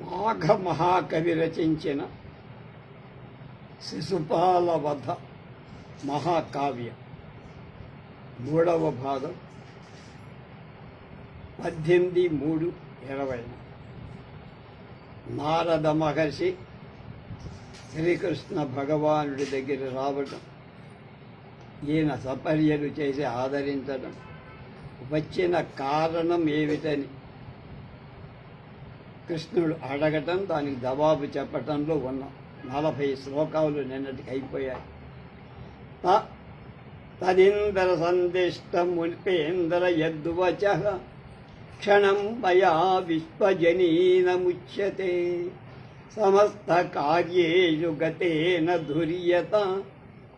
మాఘ మహాకవి రచించిన శిశుపాల వధ మహాకావ్యం మూడవ భాగం పద్దెనిమిది మూడు ఇరవై నారద మహర్షి శ్రీకృష్ణ భగవానుడి దగ్గర రావటం ఈయన సపర్యలు చేసి ఆదరించడం వచ్చిన కారణం ఏమిటని కృష్ణుడు అడగటం దానికి జవాబు చెప్పటంలో ఉన్నాం నలభై శ్లోకాలు నిన్నటికి అయిపోయాయి. త- తదింద్ర సందిష్ట ముల్పేంద్ర యద్వచ క్షణం మయా విశ్వజనీనముచ్యతే సమస్త కార్యేషు గతేన ధుర్యత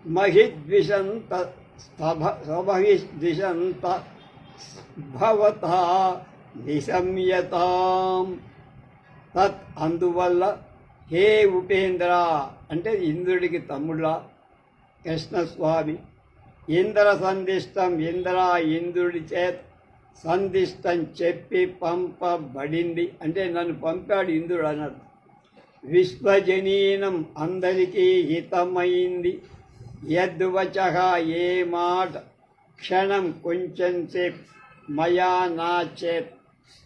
మహిద్విషంత స్వభవిద్విషంత భవతా నిశమ్యతాం. తత్ అందువల్ల హే ఉపేంద్ర అంటే ఇంద్రుడికి తమ్ముడా కృష్ణస్వామి ఇంద్ర సందిష్టం ఇంద్ర ఇంద్రుడి చేత సందిష్టం చెప్పి పంపబడింది. అంటే నన్ను పంపాడు ఇంద్రుడు అన్నాడు. విశ్వజనీనం అందరికీ హితమైంది. యద్వచ ఏ మాట క్షణం కొంచెం సేపు మయా నా చేత్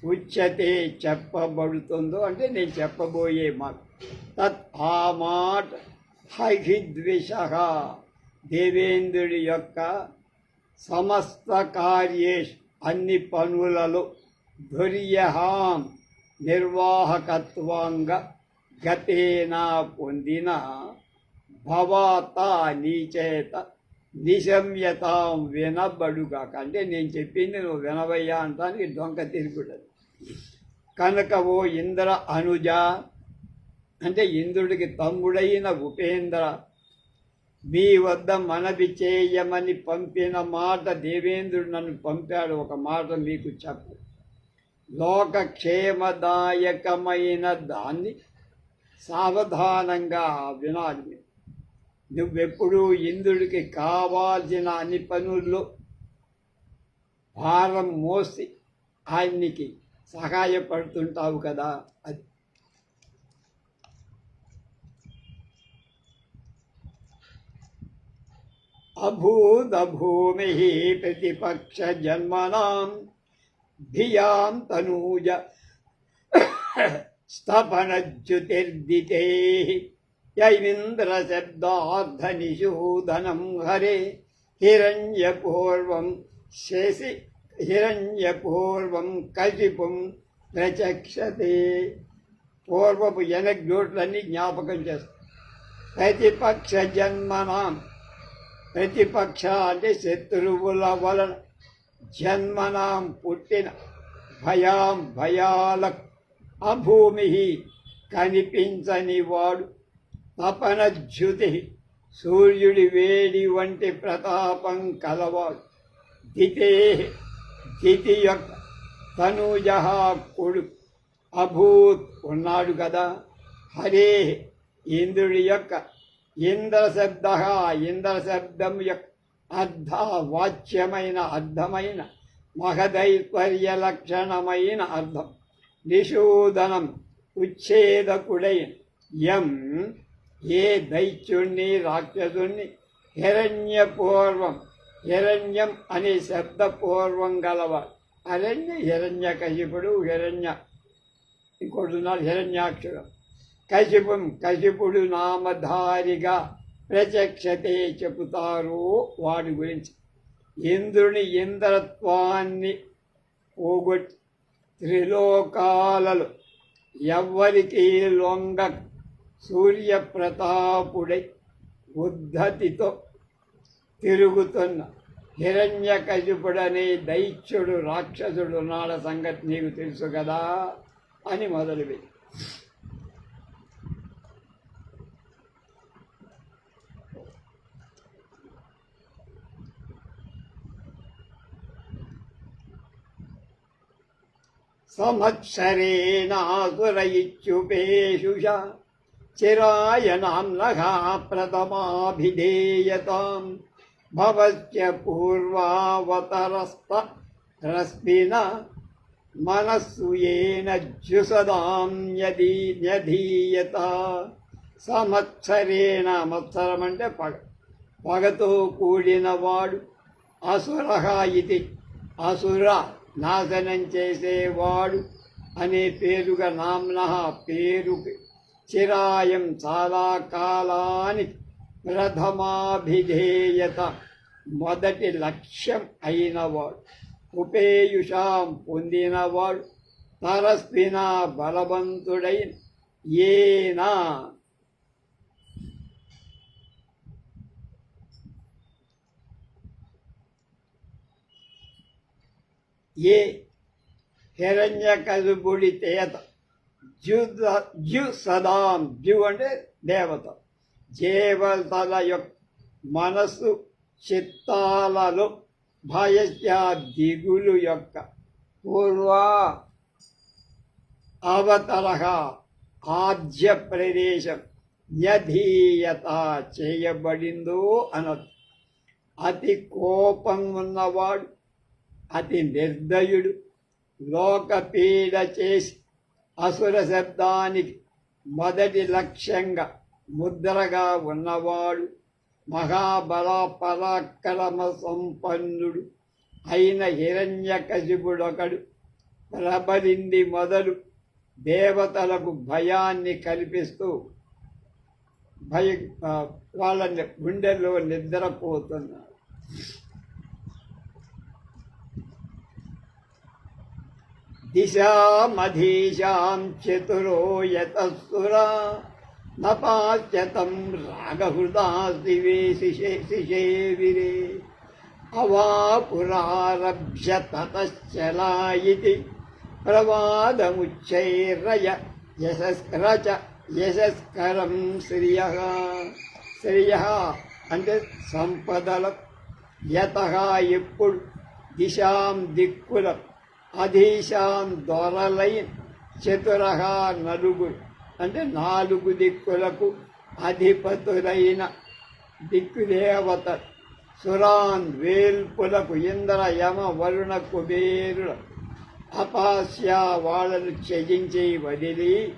ఉచ్యతే చెప్పబడుతుందో అంటే నేను చెప్పబోయే మాట. తత్ ఆ మాట హైహిద్విష దేవేంద్రుడి యొక్క సమస్త కార్యేష్ అన్ని పనులలో ధుర్యహాం నిర్వాహకత్వంగా గతేనా పొందిన భవాత నీచేత నిశమ్యతాం వినబడుగాక అంటే నేను చెప్పింది నువ్వు వినవయ్యా అంటానికి దొంగ తిరుగుతుంది కనుక ఓ ఇంద్ర అనుజ అంటే ఇంద్రుడికి తమ్ముడైన ఉపేంద్ర మీ వద్ద మనవి చేయమని పంపిన మాట దేవేంద్రుడు నన్ను పంపాడు. ఒక మాట మీకు చెప్పు. లోకక్షేమదాయకమైన దాన్ని సావధానంగా వినాలి. మీరు. నువ్వెప్పుడూ ఇంద్రుడికి కావాల్సిన అన్ని పనుల్లో భారం మోసి ఆయన్నికి సహాయపడుతుంటావు కదా అది. అభూదభూమి ప్రతిపక్ష జన్మనాం ధియాం తనూజ స్తపనచ్యుతిర్దితే శబ్దార్థనిషూదనం హరే హిరణ్యపూర్వం శశి హిరణ్యపూర్వం కశిపుం ప్రచక్షతే పూర్వపు ఎనగ్జోట్లన్నీ జ్ఞాపకం చేస్తాం ప్రతిపక్ష జన్మనాం ప్రతిపక్ష అంటే శత్రువుల వలన జన్మనాం పుట్టిన భయాం భయాల అభూమి కనిపించని వాడు తపనజ్యుతి సూర్యుడి వేడి వంటి ప్రతాపం కలవాడు దితే దితి యొక్క తనుజ కొడుకు అభూత్ ఉన్నాడు కదా. హరే ఇంద్రుడి యొక్క ఇంద్ర శబ్ద యొక్క అర్ధ వాచ్యమైన అర్థమైన మహదైశ్వర్య లక్షణమైన అర్థం. నిషూదనం ఉచ్ఛేదకుడైన ఎం ఏ దైత్యుణ్ణి రాక్షసుణ్ణి హిరణ్యపూర్వం హిరణ్యం అనే శబ్దపూర్వం గలవాడు. అరణ్య హిరణ్య కశిపుడు హిరణ్య ఇంకోటి ఉన్నాడు హిరణ్యాక్షుడు. కశిపం కశిపుడు నామధారిగా ప్రత్యక్షతే చెబుతారు వాడి గురించి. ఇంద్రుని ఇంద్రత్వాన్ని పోగొట్టి త్రిలోకాలలో ఎవ్వరికి లొంగ సూర్యప్రతాపుడై ఉద్ధతితో తిరుగుతున్న హిరణ్యకశిపుడనే దైత్యుడు రాక్షసుడు నాడ సంగతి నీకు తెలుసు కదా అని మొదలుపెట్టి. సంవత్సరేణాసుర ఇచ్యుపేషుష చిరాయ నామ్నః ప్రథమాభిధేయతాం భవత్య పూర్వావతరస్త రశ్మిన మనస్సు ఏన జుసదాం యది న్యధీయత సంవత్సరేణ సంవత్సరం అంటే పగ పగతో కూడినవాడు అసుర ఇది. అసుర నాశనం చేసేవాడు అనే పేరుగా నామ్న పేరు చిరాయం చాలా కాలానికి ప్రథమాభిధేయత మొదటి లక్ష్యం అయినవాడు ఉపేయుషాం పొందినవాడు తరస్విన బలవంతుడైన ఏనా? ఏ హిరణ్య కలుబుడి తేత జు జు సదాం జు అంటే దేవత. దేవతల యొక్క మనస్సు చిత్తాలలో భయస్య దిగులు యొక్క పూర్వ అవతరహ ఆద్య ప్రదేశం యధీయత చేయబడిందో అనదు అతి కోపం ఉన్నవాడు అతి నిర్దయుడు లోకపీడ చేసి అసుర శబ్దానికి మొదటి లక్ష్యంగా ముద్రగా ఉన్నవాడు మహాబల పరాక్రమ సంపన్నుడు అయిన హిరణ్యకశిపుడొకడు. ప్రబలింది మొదలు దేవతలకు భయాన్ని కల్పిస్తూ భయ వాళ్ళ గుండెల్లో నిద్రపోతున్నారు దిశామధీశాం చతురో యతస్సురా నపాశ్యతం రాగహృదా శివే శిశే శిశేవిరే అవాపురారభ్య తతశ్చలా ఇతి ప్రవాదముచ్చైర్రయ యశస్రచ యశస్కరం శ్రియ శ్రియ అంటే సంపదల యత ఎప్పుడు దిశాం దిక్కుల అధీశాం దొరలై చతురహ నలుగురు అంటే నాలుగు దిక్కులకు అధిపతులైన దిక్కుదేవత. సురాన్ వేల్పులకు ఇంద్ర యమ వరుణ కుబేరుల. అపాస్య వాళ్ళను త్యజించి వదిలి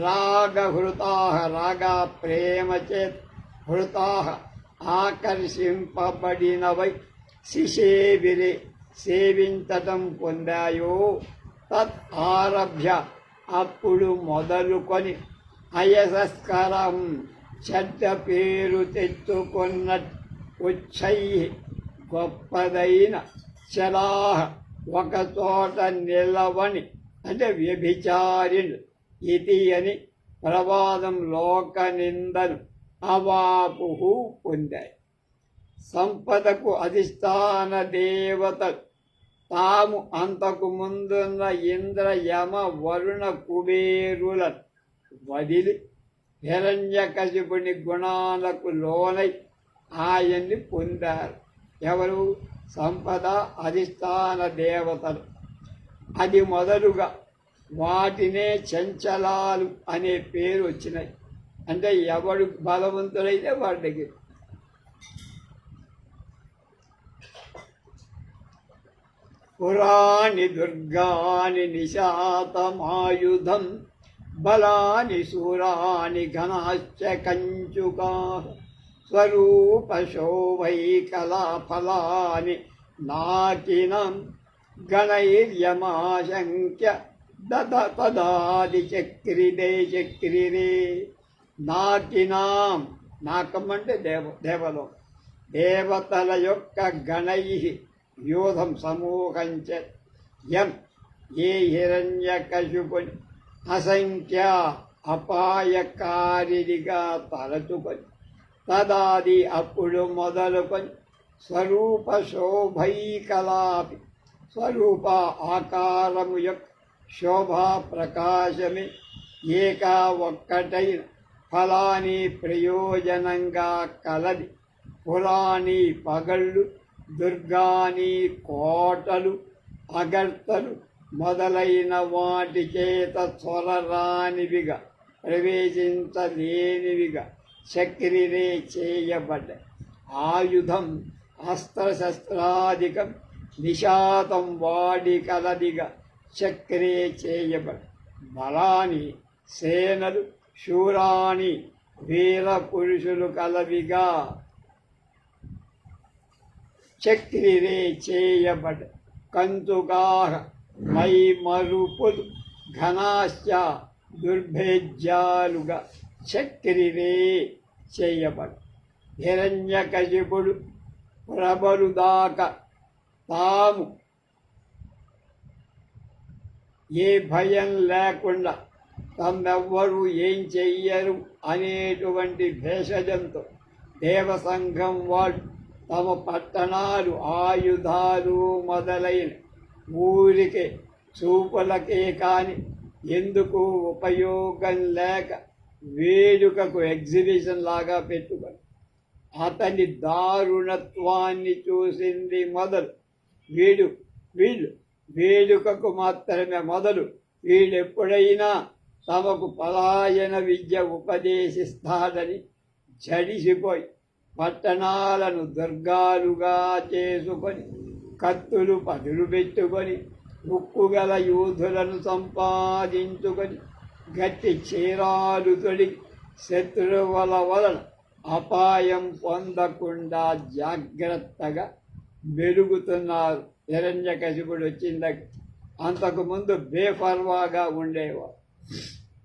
రాగహృతాహ రాగా ప్రేమచేత్ హృతాహ ఆకర్షింపబడినవై శిశేవిరే సేవించటం పొందాయో. తత్ ఆరభ్య. అప్పుడు మొదలుకొని అయసస్కరం చెడ్డ పేరు తెచ్చుకున్న ఉచ్చై గొప్పదైన చలాహ. ఒకచోట నిలవని అంటే వ్యభిచారిణు ఇది అని ప్రవాదం లోక నిందను అవాపు పొందాయి. సంపదకు అధిష్టాన దేవత. తాము అంతకు ముందున్న ఇంద్ర యమ వరుణ కుబేరుల వదిలి హిరణ్యకశిపుని గుణాలకు లోనై ఆయన్ని పొందారు. ఎవరు? సంపద అధిష్టాన దేవతలు. అది మొదలుగా వాటినే చంచలాలు అనే పేరు వచ్చినాయి. అంటే ఎవడు బలవంతుడైతే వాడి దగ్గర పురాణి దుర్గాని నిశాతమాయుధం బలాని శూరాని ఘనాశ్చ కంచుకా స్వరూపశోభైకలాఫలాని నాకినం గణైర్యమాశంక్య దద పదాది చక్రిదే. చక్రిరే నాకినాం నాకం అంటే దేవ దేవలో దేవతల యొక్క గణై యూధం సమూహంచ యం ఏ హిరణ్యకశుపుని అసంఖ్య అపాయకారిగా తలచుకొని తదాది అప్పుడు మొదలుకొని స్వరూప శోభైకలాపి స్వరూప ఆకారము యొక్క శోభా ప్రకాశమే ఏకా ఒక్కటైన ఫలాని ప్రయోజనంగా కలది పురాణి పగళ్ళు దుర్గాని కోటలు అగర్తలు మొదలైన వాటి చేత చొరరానివిగా ప్రవేశించలేనివిగా చక్రిరే చేయబడ్డాయి ఆయుధం అస్త్రశస్త్రాధికం నిషాతం వాడి కలదిగా చక్రే చేయబడి బలాని సేనలు శూరాణి వీర పురుషులు కలవిగా చక్రిరే చేయబడ కంతుగార మై మరుపులు ఘనాశ్చ దుర్భేజ్యాలుగా చక్రిరే చేయబడ హిరణ్యకశిపుడు ప్రబలు తాము ఏ భయం లేకుండా తమ్మెవ్వరూ ఏం చెయ్యరు అనేటువంటి భేషజంతో దేవసంఘం వాళ్ళు తమ పట్టణాలు ఆయుధాలు మొదలైన ఊరికే చూపులకే కాని ఎందుకు ఉపయోగం లేక వేడుకకు ఎగ్జిబిషన్ లాగా పెట్టుకొని అతని దారుణత్వాన్ని చూసింది మొదలు వీడు. వీళ్ళు వేడుకకు మాత్రమే మొదలు. వీడెప్పుడైనా తమకు పలాయన విద్య ఉపదేశిస్తాడని జడిసిపోయి పట్టణాలను దుర్గాలుగా చేసుకొని కత్తులు పదులు పెట్టుకొని ముక్కుగల యూధులను సంపాదించుకొని గట్టి చీరాలు తొడిగి శత్రువుల వలన అపాయం పొందకుండా జాగ్రత్తగా మెరుగుతున్నారు. హిరణ్యకశిపుడు వచ్చిందకి అంతకుముందు బేఫర్వాగా ఉండేవారు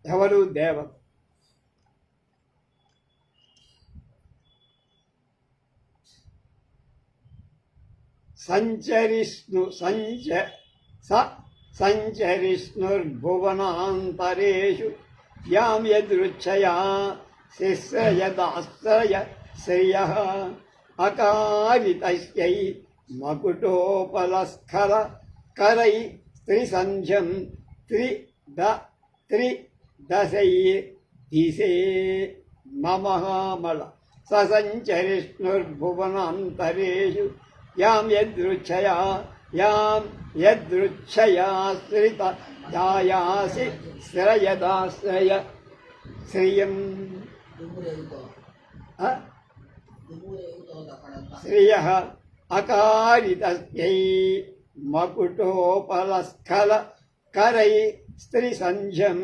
ఎవరు? దేవత. సంచరిష్ణు సంచ స సంచరిష్ణుర్భువనాంతరేషు యాం యదృచ్ఛయా శిశ్రయదాశ్రయ శ్రియ అకారితస్యై మకుటోపలస్ఖల కరై త్రిసంధ్యం త్రి ద త్రి దశై దిశే మమహామల ససంచరిష్ణుర్భువనాంతరేషు యాం యదృచ్ఛయా యాం యదృచ్ఛయా శ్రిత జాయాసి శ్రయదాశ్రయ శ్రియం. శ్రియ అకారితై మకుటోపలస్ఖల కరై స్త్రీసంధ్యం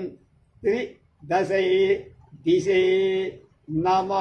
త్రిదశై దిశే నమ.